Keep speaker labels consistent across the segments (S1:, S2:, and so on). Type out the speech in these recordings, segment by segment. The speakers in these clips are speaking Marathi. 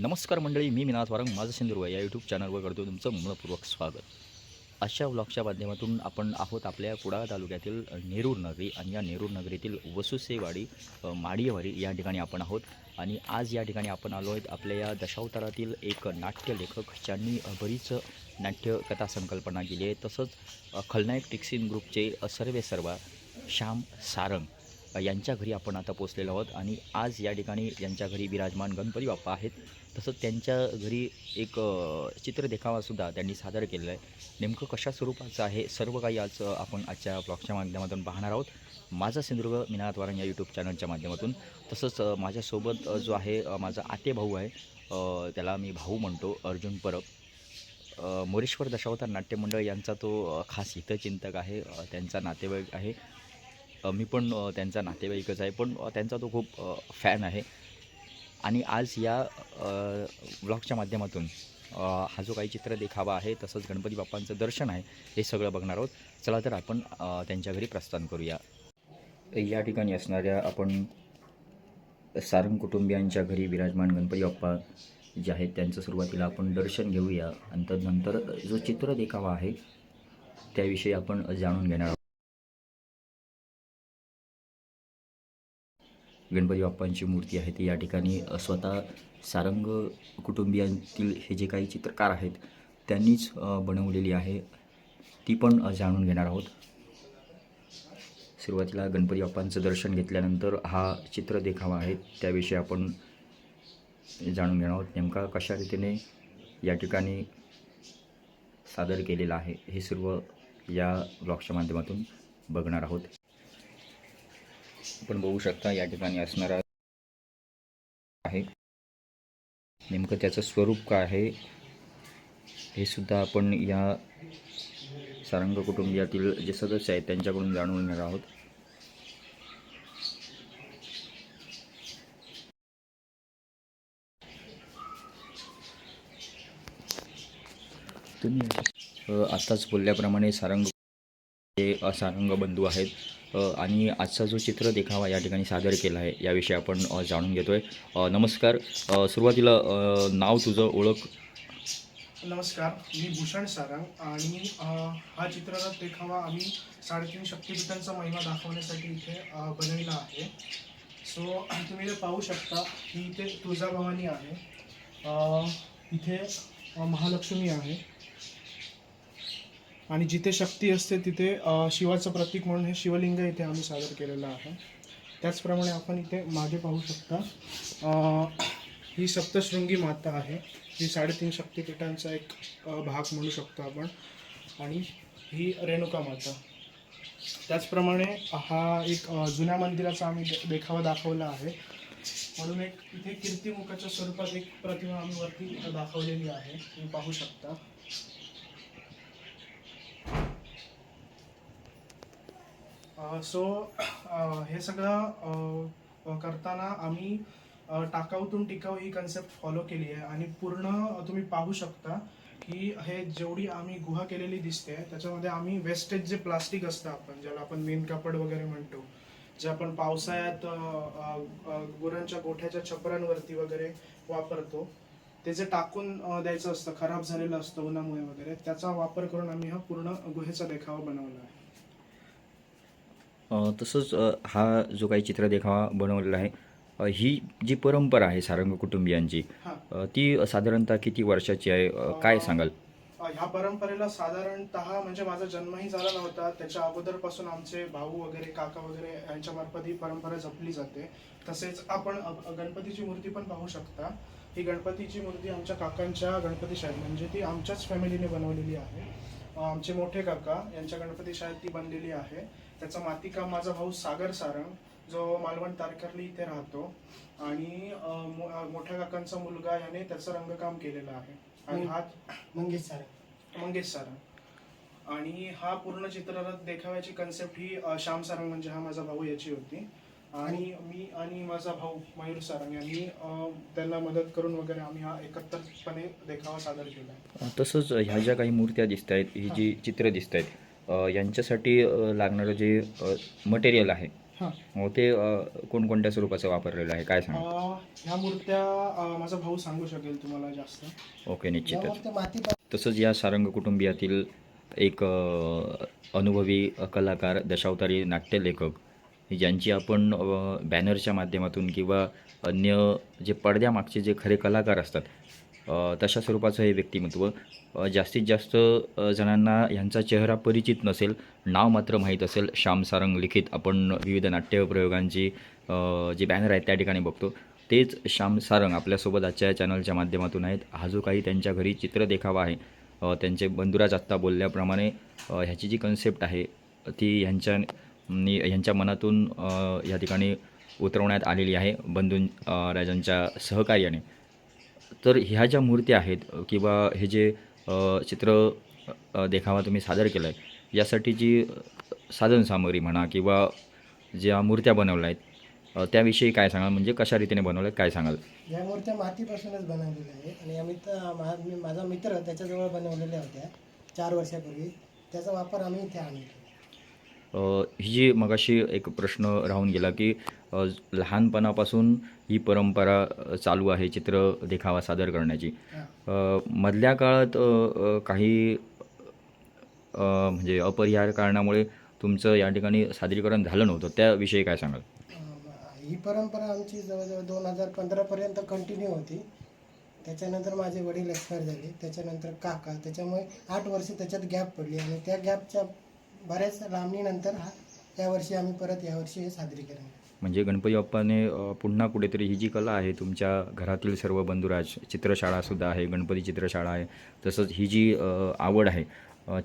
S1: नमस्कार मंडळी मी मिनाथ वारंग माझं सिंधुर्व या यूट्यूब चॅनलवर करतो तुमचं मनपूर्वक स्वागत. अशा व्लॉगच्या माध्यमातून आपण आहोत आपल्या कुडाळ तालुक्यातील नेरूर नगरी आणि या नेरूर नगरीतील वसुसेवाडी माडियवाडी या ठिकाणी आपण आहोत. आणि आज या ठिकाणी आपण आलो आहेत आपल्या या दशावतारातील एक नाट्यलेखक ज्यांनी बरीच नाट्यकथा संकल्पना केली आहे. तसंच खलनायक टिक्सिन ग्रुपचे सर्वे सर्वा श्याम सारंग. यांच्या घरी आपण आता पोचलेलो आहोत. आणि आज या ठिकाणी यांच्या घरी विराजमान गणपती बाप्पा आहेत. तसंच त्यांच्या घरी एक चित्र देखावासुद्धा त्यांनी सादर केलेला आहे. नेमकं कशा स्वरूपाचं आहे? सर्व काही आज आपण आजच्या ब्लॉगच्या माध्यमातून पाहणार आहोत. माझा सिंधुदुर्ग मिनात वारंग या यूट्यूब चॅनलच्या माध्यमातून. तसंच माझ्यासोबत जो आहे माझा आते भाऊ आहे त्याला मी भाऊ म्हणतो अर्जुन परब. मोरेश्वर दशावतार नाट्यमंडळ यांचा तो खास हितचिंतक आहे. त्यांचा नातेवाईक आहे. मी पण त्यांचा नातेवाईकच आहे पण त्यांचा तो खूप फॅन आहे. आणि आज या ब्लॉगच्या माध्यमातून हा जो काही चित्र देखावा आहे तसंच गणपती बाप्पांचं दर्शन आहे हे सगळं बघणार आहोत. चला तर आपण त्यांच्या घरी प्रस्थान करूया. या ठिकाणी असणाऱ्या आपण सारंग कुटुंबियांच्या घरी विराजमान गणपती बाप्पा जे आहेत त्यांचं सुरुवातीला आपण दर्शन घेऊया. आणि तदनंतर जो चित्र देखावा आहे त्याविषयी आपण जाणून घेणार आहोत. गणपती बाप्पांची मूर्ती आहे ती या ठिकाणी स्वतः सारंग कुटुंबियांतील हे जे काही चित्रकार आहेत त्यांनीच बनवलेली आहे. ती पण जाणून घेणार आहोत. सुरुवातीला गणपती बाप्पांचं दर्शन घेतल्यानंतर हा चित्र देखावा आहे. त्याविषयी आपण जाणून घेणार आहोत. नेमका कशा रीतीने या ठिकाणी सादर केलेला आहे हे सर्व या ब्लॉगच्या माध्यमातून बघणार आहोत. आपण बघू शकता या ठिकाणी असणारा आहे. नेमकं त्याचं स्वरूप काय आहे हे सुद्धा आपण या सारंग कुटुंबियातील जे सदस्य आहेत त्यांच्याकडून जाणून घेणार आहोत. तुम्ही आत्ताच बोलल्याप्रमाणे सारंग हे सारंग बंधू आहेत. आणि आजचा जो चित्र देखावा या ठिकाणी सादर केला आहे याविषयी आपण जाणून घेतो आहे नमस्कार. सुरुवातीला नाव तुझं ओळख.
S2: नमस्कार. मी भूषण सारंग आणि हा चित्ररथ देखावा आम्ही साडेतीन शक्तिपीठांचा महिमा दाखवण्यासाठी इथे बनविला आहे. सो तुम्ही जे पाहू शकता की इथे तुळजाभवानी आहे. इथे महालक्ष्मी आहे. आणि जिथे शक्ती असते तिथे शिवाचं प्रतीक म्हणून हे शिवलिंग इथे आम्ही सादर केलेलं आहे. त्याचप्रमाणे आपण इथे मागे पाहू शकता ही सप्तशृंगी माता आहे ही साडेतीन शक्तिपीठांचा एक भाग म्हणू शकतो आपण. आणि ही रेणुका माता. त्याचप्रमाणे हा एक जुन्या मंदिराचा आम्ही दे- देखावा दाखवला आहे. म्हणून एक इथे कीर्तिमुखाच्या स्वरूपात एक प्रतिमा आम्ही वरती दाखवलेली आहे. तुम्ही पाहू शकता. सो हे सगळं करताना आम्ही टाकाऊतून टिकाऊ ही कन्सेप्ट फॉलो केली आहे. आणि पूर्ण तुम्ही पाहू शकता की हे जेवढी आम्ही गुहा केलेली दिसते त्याच्यामध्ये आम्ही वेस्टेज जे प्लास्टिक असतं आपण ज्याला आपण मेन कापड वगैरे म्हणतो जे आपण पावसाळ्यात गुरांच्या गोठ्याच्या छपरांवरती वगैरे वापरतो ते जे टाकून द्यायचं असतं खराब झालेलं असतं उन्हामुळे वगैरे त्याचा वापर करून आम्ही हा पूर्ण गुहेचा देखावा बनवला आहे.
S1: तसंच हा जो काही चित्र देखावा बनवलेला आहे ही जी परंपरा आहे सारंग कुटुंबियांची ती साधारणतः किती वर्षाची आहे? काय सांगाल?
S2: ह्या परंपरेला साधारणतः म्हणजे माझा जन्मही झाला नव्हता. त्याच्या अगोदरपासून आमचे भाऊ वगैरे काका वगैरे यांच्या मार्फत ही परंपरा जपली जाते. तसेच आपण गणपतीची मूर्ती पण पाहू शकता. ही गणपतीची मूर्ती आमच्या काकांच्या गणपती शाळेत म्हणजे ती आमच्याच फॅमिलीने बनवलेली आहे. आमचे मोठे काका यांच्या गणपती शाळेत ती बनलेली आहे. त्याचा मातिकाम माझा भाऊ सागर सारंग जो मालवण तारकर्ली इथे राहतो. आणि मोठ्या काकांचा मुलगा याने त्याचं रंगकाम केलेलं आहे. आणि हा
S3: मंगेश सारंग.
S2: मंगेश सारंग. आणि हा पूर्ण चित्ररथ देखाव्याची कन्सेप्ट ही श्याम सारंग म्हणजे हा माझा भाऊ याची होती. आणि मी आणि माझा भाऊ मयूर सारंग यांनी त्यांना मदत करून वगैरे आम्ही हा एकत्रितपणे देखावा सादर केला.
S1: तसंच ह्या ज्या काही मूर्त्या दिसत आहेत ही जी चित्र दिसत आहेत यांच्यासाठी लागणारं जे मटेरियल आहे ते कोणकोणत्या स्वरूपाचं वापरलेलं आहे? काय सांगा
S2: ह्या मूर्त्या माझा भाऊ सांगू शकेल तुम्हाला जास्त.
S1: ओके निश्चितच. तसंच या सारंग कुटुंबियातील एक अनुभवी कलाकार दशावतारी नाट्यलेखक ज्यांची आपण बॅनरच्या माध्यमातून किंवा अन्य जे पडद्यामागचे जे खरे कलाकार असतात तशा स्वरूपाचं हे व्यक्तिमत्व जास्तीत जास्त जणांना ह्यांचा चेहरा परिचित नसेल नाव मात्र माहीत असेल श्याम सारंग लिखित आपण विविध नाट्यप्रयोगांची अ, जे बॅनर आहेत त्या ठिकाणी बघतो. तेच श्याम सारंग आपल्यासोबत आजच्या चॅनलच्या माध्यमातून आहेत. हा जो काही त्यांच्या घरी चित्र देखावा आहे त्यांचे बंधुराज आत्ता बोलल्याप्रमाणे ह्याची जी कन्सेप्ट आहे ती ह्यांच्या नी- ह्यांच्या मनातून या ठिकाणी उतरवण्यात आलेली आहे बंधू राजांच्या सहकार्याने. तर ह्या ज्या मूर्त्या आहेत किंवा हे जे चित्र देखावा तुम्ही सादर केला आहे यासाठी जी साधनसामग्री म्हणा किंवा ज्या मूर्त्या बनवल्या आहेत त्याविषयी काय सांगाल? म्हणजे कशा रीतीने बनवल्या आहेत काय सांगाल?
S3: या मूर्त्या मातीपासूनच बनवलेल्या आहे आणि आम्ही तर माझा मित्र त्याच्याजवळ बनवलेल्या होत्या चार वर्षापूर्वी. त्याचा वापर आम्ही इथे आणतो.
S1: अ, ही जी मगाशी एक प्रश्न राहून गेला की लहानपणापासून ही परंपरा चालू आहे चित्र देखावा सादर करण्याची. मधल्या काळात काही म्हणजे अपरिहार्य कारणामुळे तुमचं या ठिकाणी सादरीकरण झालं नव्हतं. त्याविषयी काय सांगाल?
S3: ही परंपरा आमची जवळजवळ दोन हजार पंधरापर्यंत कंटिन्यू होती. त्याच्यानंतर माझे वडील एक्सपायर झाले. त्याच्यानंतर काका. त्याच्यामुळे आठ वर्ष त्याच्यात गॅप पडली आणि त्या गॅपच्या बऱ्याच लांबणीनंतर हा यावर्षी आम्ही परत यावर्षी हे सादरीकरण केलं.
S1: म्हणजे गणपती बाप्पाने पुन्हा कुठेतरी ही जी कला आहे तुमच्या घरातील सर्व बंधुराज चित्रशाळासुद्धा आहे गणपती चित्रशाळा आहे तसंच ही जी आवड आहे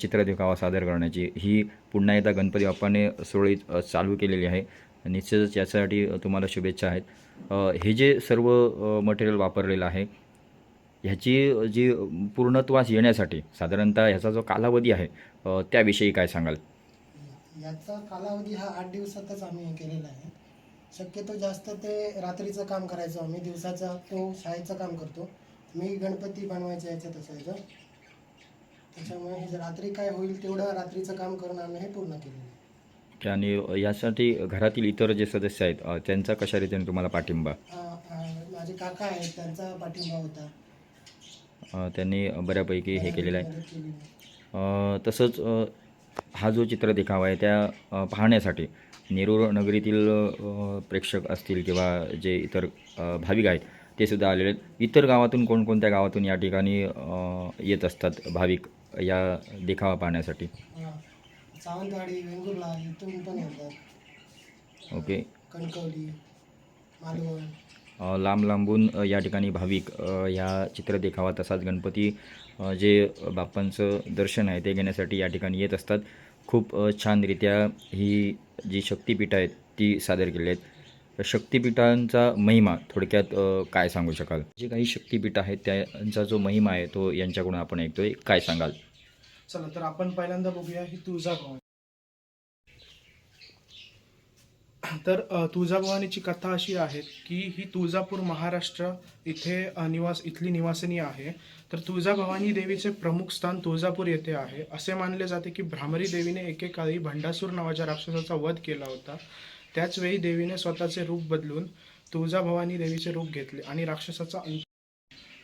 S1: चित्रदेखावा सादर करण्याची ही पुन्हा एकदा गणपती बाप्पाने सुरळीत चालू केलेली आहे. निश्चितच याच्यासाठी तुम्हाला शुभेच्छा आहेत. हे जे सर्व मटेरियल वापरलेलं आहे ह्याची जी पूर्णत्वास येण्यासाठी साधारणतः ह्याचा जो कालावधी आहे त्याविषयी काय सांगाल?
S3: याचा कालावधी हा आठ दिवसातच आम्ही केलेला आहे. शक्यतो जास्त ते रात्रीचं काम करायचो आम्ही दिवसाचा तो शाळेचं काम करतो. मी गणपती बनवायच्या याच्यात असायचो. त्याच्यामुळे हे रात्री काय होईल तेवढं रात्रीचं काम करून आम्ही हे पूर्ण केलेलं आहे.
S1: आणि यासाठी घरातील इतर जे सदस्य आहेत त्यांचा कशा रीतीने तुम्हाला पाठिंबा?
S3: माझे काका आहेत त्यांचा पाठिंबा होता.
S1: अ, त्यांनी बऱ्यापैकी हे केलेलं आहे.
S3: मदत केली.
S1: अ, तसंच अ, हा जो चित्र देखावा आहे त्या अ, पाहण्यासाठी नेरूर नगरीतील प्रेक्षक असतील किंवा जे इतर भाविक आहेत ते सुद्धा आलेले आहेत. इतर गावातून कोणकोणत्या गावातून या ठिकाणी येत असतात भाविक या देखावा पाहण्यासाठी.
S3: सावंतवाडी वेंगुर्ला इथून पण येतात.
S1: ओके.
S3: कणकवली मालवण.
S1: अ, लांब लांबून या ठिकाणी भाविक या चित्र देखावा तसाच गणपती जे बाप्पांचं दर्शन आहे ते घेण्यासाठी या ठिकाणी येत असतात. खूप छानरित्या ही जी शक्तिपीठं आहेत ती सादर केली आहेत तर शक्तिपीठांचा महिमा थोडक्यात काय सांगू शकाल? जे काही शक्तिपीठ आहेत त्यांचा जो महिमा आहे तो यांच्याकडून आपण ऐकतोय. काय सांगाल?
S2: चला तर आपण पहिल्यांदा बघूया ही तुळजाभवानी. तर तुळजाभवानीची कथा अशी आहे की ही तुळजापूर महाराष्ट्र इथे निवास इथली निवासिनी आहे. तर तुळजाभवानी देवीचे प्रमुख स्थान तुळजापूर येथे आहे. असे मानले जाते की भ्रामरी देवीने एकेकाळी भंडासूर नावाच्या राक्षसाचा वध केला होता. त्याचवेळी देवीने स्वतःचे रूप बदलून तुळजाभवानी देवीचे रूप घेतले आणि राक्षसाचा अंत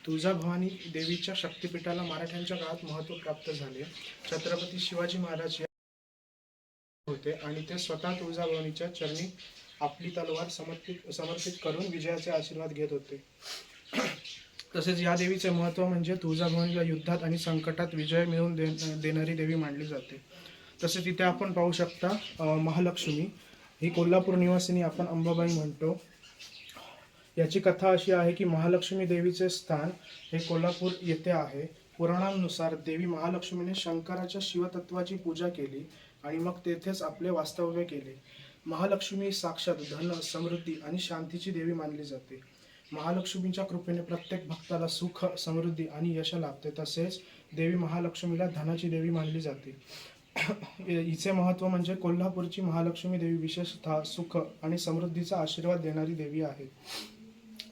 S2: तुळजाभवानी देवीच्या शक्तिपीठाला मराठ्यांच्या काळात महत्त्व प्राप्त झाले. छत्रपती शिवाजी महाराज या होते आणि ते स्वतः तुळजाभवानीच्या चरणी आपली तलवार समर्पित समर्पित करून विजयाचे आशीर्वाद घेत होते. तसेच या देवीचे महत्त्व म्हणजे तुळजाभवानीला युद्धात आणि संकटात विजय मिळवून दे देणारी देवी मानली जाते. तसेच तिथे आपण पाहू शकता महालक्ष्मी. ही कोल्हापूर निवासिनी आपण अंबाबाई म्हणतो. याची कथा अशी आहे की महालक्ष्मी देवीचे स्थान हे कोल्हापूर येथे आहे. पुराणांनुसार देवी महालक्ष्मीने शंकराच्या शिवतत्वाची पूजा केली. आणि मग तेथेच आपले वास्तव्य केले. महालक्ष्मी साक्षात धन समृद्धी आणि शांतीची देवी मानली जाते. महालक्ष्मीच्या कृपेने प्रत्येक भक्ताला सुख समृद्धी आणि यश लाभते. तसेच देवी महालक्ष्मीला धनाची देवी मानली जाते. हिचे महत्त्व म्हणजे कोल्हापूरची महालक्ष्मी देवी विशेषतः सुख आणि समृद्धीचा आशीर्वाद देणारी देवी आहे.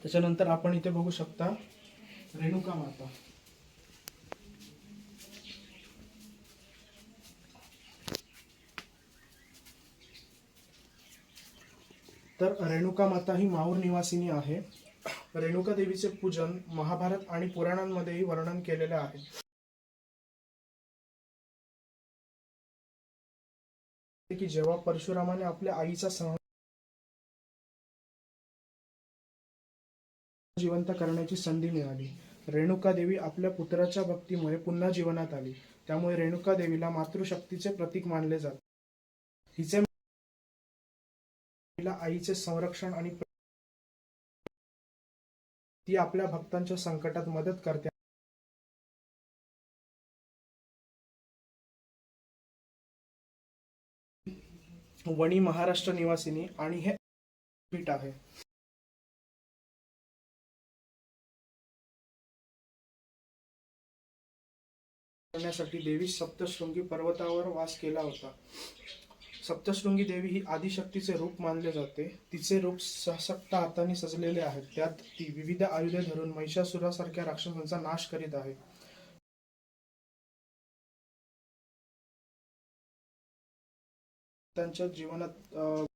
S2: त्याच्यानंतर आपण इथे बघू शकता रेणुका माता. तर रेणुका माता ही माहूर निवासिनी आहे. रेणुका देवीचे पूजन महाभारत आणि पुराणांमध्येही वर्णन केलेले आहे. की जेव्हा परशुरामाने आपल्या आईचा सह जिवंत करण्याची संधी मिळाली. रेणुका देवी आपल्या पुत्राच्या भक्तीमुळे पुन्हा जीवनात आली. त्यामुळे रेणुका देवीला मातृशक्तीचे प्रतीक मानले जाते. हिचे तिला आईचे संरक्षण आणि ती आपल्या भक्तांच्या संकटात मदत करते. वणी महाराष्ट्र निवासिनी आणि हे पीठ आहे. करण्यासाठी देवी सप्तशृंगी पर्वतावर वास केला होता. सप्तशृंगी देवी ही आदिशक्तीचे रूप मानले जाते. तिचे रूप सशक्त हाताने सजलेले आहेत. त्यात ती विविध आयुधे धरून महिषासुरासारख्या राक्षसांचा नाश करीत आहे. त्यांच्या जीवनात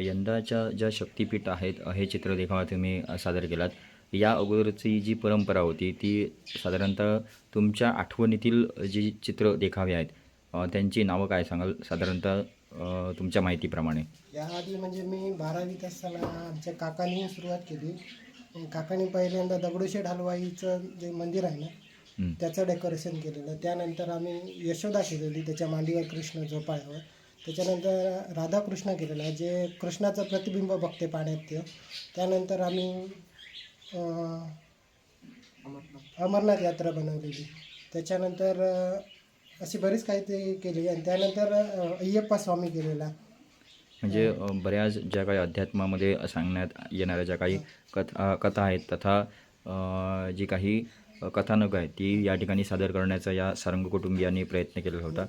S1: यंदाच्या ज्या शक्तिपीठ आहेत हे चित्र देखावा तुम्ही सादर केलात या अगोदरची जी परंपरा होती ती साधारणतः तुमच्या आठवणीतील जी चित्र देखावे आहेत त्यांची नावं काय सांगाल? साधारणतः तुमच्या माहितीप्रमाणे.
S3: याआधी म्हणजे मी बारावीत असताना आमच्या काकांनी सुरुवात केली. काकांनी पहिल्यांदा दगडूशेठ हलवाईचं जे मंदिर आहे ना. त्याचं डेकोरेशन केलेलं. त्यानंतर आम्ही यशोदा केलेली त्याच्या मांडीवर कृष्ण झोपाळ्यावर त्याच्यानंतर राधाकृष्ण केलेला जे कृष्णाचं प्रतिबिंब बघते पाण्यात ते. त्यानंतर आम्ही अमरनाथ यात्रा बनवलेली. त्याच्यानंतर अशी बरीच काही ते केली आणि त्यानंतर अय्यप्पा स्वामी केलेला
S1: म्हणजे बऱ्याच ज्या काही अध्यात्मामध्ये सांगण्यात येणाऱ्या ज्या काही कथा कथा आहेत तथा जी काही कथानक आहेत ती या ठिकाणी सादर करण्याचा या सारंग कुटुंबियांनी प्रयत्न केलेला होता.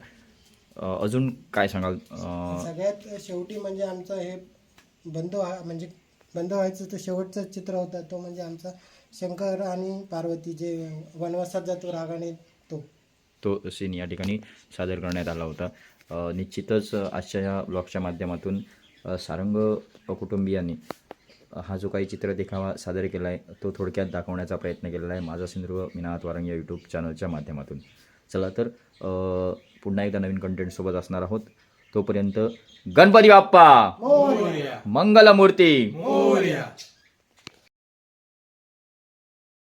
S1: अजून काय सांगाल?
S3: सगळ्यात शेवटी म्हणजे आमचं हे बंद व्हा म्हणजे बंद व्हायचं तर शेवटचं चित्र होतं. तो म्हणजे आमचा शंकर आणि पार्वती जे वनवासात जातो रागाने तो.
S1: तो सीन या ठिकाणी सादर करण्यात आला होता. निश्चितच आजच्या या ब्लॉगच्या माध्यमातून सारंग कुटुंबियांनी हा जो काही चित्र देखावा सादर केला आहे तो थोडक्यात दाखवण्याचा प्रयत्न केलेला आहे. माझा सिंधुदुर्ग मिनात वारंग या यूट्यूब चॅनलच्या माध्यमातून. चला तर पुन्हा एकदा नवीन कंटेंटसोबत असणार आहोत. तोपर्यंत गणपती बाप्पा! मंगलमूर्ती!